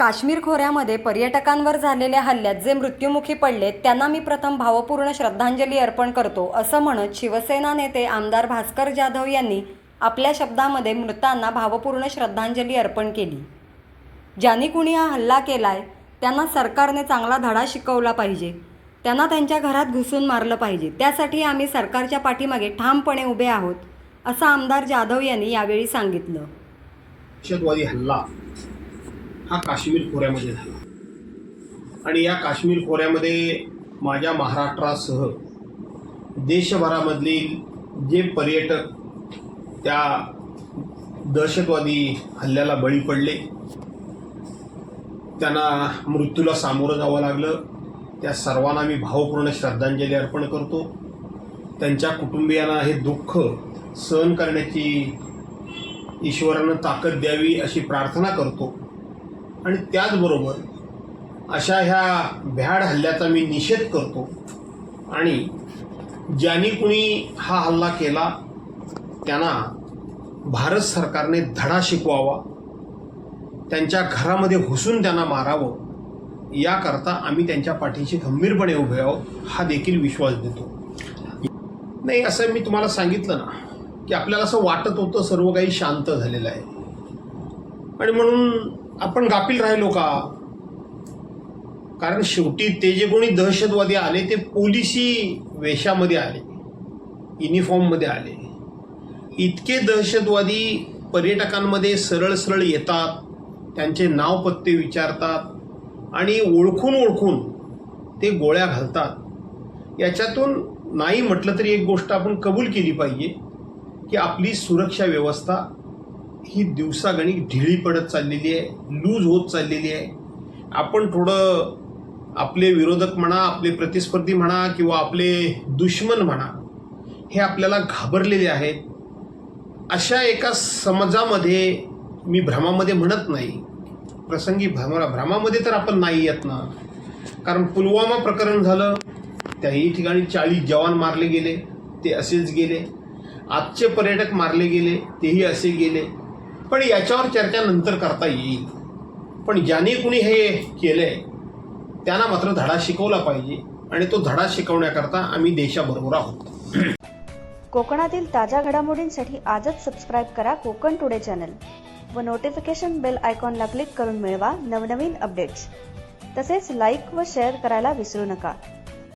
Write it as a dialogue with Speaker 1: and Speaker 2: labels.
Speaker 1: काश्मीर खोऱ्यामध्ये पर्यटकांवर झालेल्या हल्ल्यात जे मृत्युमुखी पडले त्यांना मी प्रथम भावपूर्ण श्रद्धांजली अर्पण करतो असं म्हणत शिवसेना नेते आमदार भास्कर जाधव यांनी आपल्या शब्दामध्ये मृतांना भावपूर्ण श्रद्धांजली अर्पण केली. ज्यांनी कुणी हा हल्ला केलाय त्यांना सरकारने चांगला धडा शिकवला पाहिजे. त्यांना त्यांच्या घरात घुसून मारलं पाहिजे. त्यासाठी आम्ही सरकारच्या पाठीमागे ठामपणे उभे आहोत असं आमदार जाधव यांनी यावेळी सांगितलं.
Speaker 2: दहशतवादी हल्ला हा काश्मीर खोऱ्यामध्ये झाला. आणि या काश्मीर खोऱ्यामध्ये माझ्या महाराष्ट्रासह देशभरामधील जे पर्यटक त्या दहशतवादी हल्ल्याला बळी पडले त्यांना मृत्यूला सामोरं जावं लागलं त्या सर्वांना मी भावपूर्ण श्रद्धांजली अर्पण करतो. त्यांच्या कुटुंबियांना हे दुःख सहन करण्याची ईश्वरानं ताकद द्यावी अशी प्रार्थना करतो. आणि त्याचबरोबर अशा ह्या भ्याड हल्ल्याचा मी निषेध करतो. आणि ज्यांनी कुणी हा हल्ला केला त्यांना भारत सरकारने धडा शिकवावा त्यांच्या घरामध्ये घुसून त्यांना मारावं याकरता आम्ही त्यांच्या पाठीशी गंभीरपणे उभे आहोत हा देखील विश्वास देतो. नाही असं मी तुम्हाला सांगितलं ना की आपल्याला असं वाटत होतं सर्व काही शांत झालेलं आहे. आणि म्हणून आपण गाफील राहिलो का? कारण शेवटी ते जे कोणी दहशतवादी आले ते पोलिसी वेशामध्ये आले युनिफॉर्ममध्ये आले. इतके दहशतवादी पर्यटकांमध्ये सरळ सरळ येतात त्यांचे नाव पत्ते विचारतात आणि ओळखून ओळखून ते गोळ्या घालतात. याच्यातून नाही म्हटलं तरी एक गोष्ट आपण कबूल केली पाहिजे की आपली सुरक्षा व्यवस्था ही दिवसागणिक ढिळी पडत चाललेली आहे लूज होत चाललेली आहे. आपण थोडं आपले विरोधक म्हणा आपले प्रतिस्पर्धी म्हणा किंवा आपले दुश्मन म्हणा हे आपल्याला घाबरलेले आहेत. अशा एका समाजामध्ये मी भ्रमामध्ये म्हणत नाही. प्रसंगी भ्रमा भ्रमामध्ये तर आपण नाही येत ना. कारण पुलवामा प्रकरण झालं त्याही ठिकाणी चाळीस जवान मारले गेले ते असेच गेले. आजचे पर्यटक मारले गेले तेही असे गेले. पण याच्यावर चर्चा नंतर करता येईल. पण ज्याने कुणी हे केलं आहे त्यांना मात्र धडा शिकवला पाहिजे आणि तो धडा शिकवण्याकरता आम्ही देशाबरोबर आहोत.
Speaker 3: कोकणातील ताज्या घडामोडींसाठी आजच सबस्क्राईब करा कोकण टुडे चॅनल व नोटिफिकेशन बेल आयकॉनला क्लिक करून मिळवा नवनवीन अपडेट्स तसेच लाईक व शेअर करायला विसरू नका.